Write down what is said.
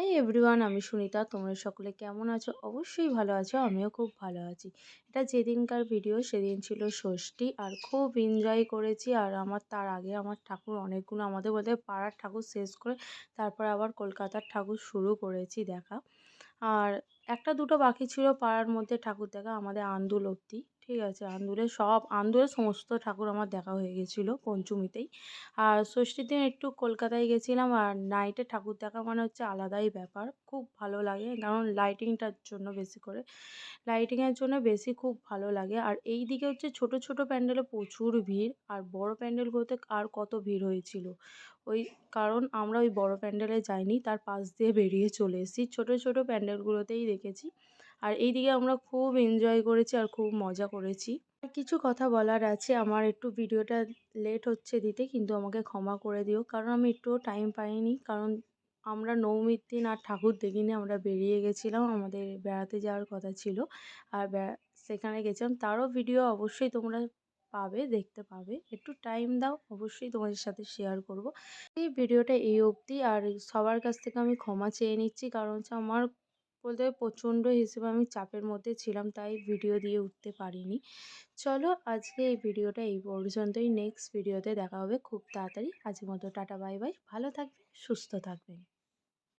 Hi everyone আমি সুনিতা। তোমরা সকলে কেমন আছো? অবশ্যই ভালো আছো, আমিও খুব ভালো আছি। এটা যেদিনকার ভিডিও সেদিন ছিল ষষ্ঠী আর খুব এনজয় করেছি। আর আমার, তার আগে আমার ঠাকুর অনেকগুলো আমাদের বলতে পাড়ার ঠাকুর শেষ করে তারপর আবার কলকাতার ঠাকুর শুরু করেছি দেখা। আর একটা দুটো বাকি ছিল পাড়ার মধ্যে ঠাকুর দেখা, আমাদের আন্দুল অব্দি ঠিক আছে আন্দুলে সব আন্দুলে সমস্ত ঠাকুর আমার দেখা হয়ে গেছিল পঞ্চমীতেই। আর ষষ্ঠীর দিন একটু কলকাতায় গেছিলাম আর নাইটে ঠাকুর দেখা মানে হচ্ছে আলাদাই ব্যাপার, খুব ভালো লাগে কারণ লাইটিংটার জন্য বেশি করে লাইটিংয়ের জন্য বেশি খুব ভালো লাগে। আর এই দিকে হচ্ছে ছোট ছোট প্যান্ডেলে প্রচুর ভিড় আর বড় প্যান্ডেলগুলোতে আর কত ভিড় হয়েছিল? ওই কারণ আমরা ওই বড় প্যান্ডেলে যাইনি, তার পাশ দিয়ে বেরিয়ে চলে এসেছি। ছোটো ছোটো প্যান্ডেলগুলোতেই দেখেছি। আর এই দিকে আমরা খুব এনজয় করেছি আর খুব মজা করেছি। কিছু কথা বলার আছে, আমার একটু ভিডিওটা লেট হচ্ছে দিতে, কিন্তু আমাকে ক্ষমা করে দিও। কারণ আমি একটুও টাইম পাইনি, কারণ আমরা নবমীর দিন আর ঠাকুর দেখিনি, আমরা বেরিয়ে গেছিলাম, আমাদের বেড়াতে যাওয়ার কথা ছিল। আর সেখানে গেছিলাম, তারও ভিডিও অবশ্যই তোমরা পাবে, দেখতে পাবে। একটু টাইম দাও, অবশ্যই তোমাদের সাথে শেয়ার করব। এই ভিডিওটা এই অবধি, আর সবার কাছ থেকে আমি ক্ষমা চেয়ে নিচ্ছি, কারণ হচ্ছে আমার বলতে প্রচণ্ড হিসেবে আমি চাপের মধ্যে ছিলাম, তাই ভিডিও দিয়ে উঠতে পারিনি। চলো আজকে এই ভিডিওটা এই পর্যন্তই। নেক্সট ভিডিওতে দেখা হবে খুব তাড়াতাড়ি। আজকের মতো টাটা বাই বাই ভালো থাকবে সুস্থ থাকবেন।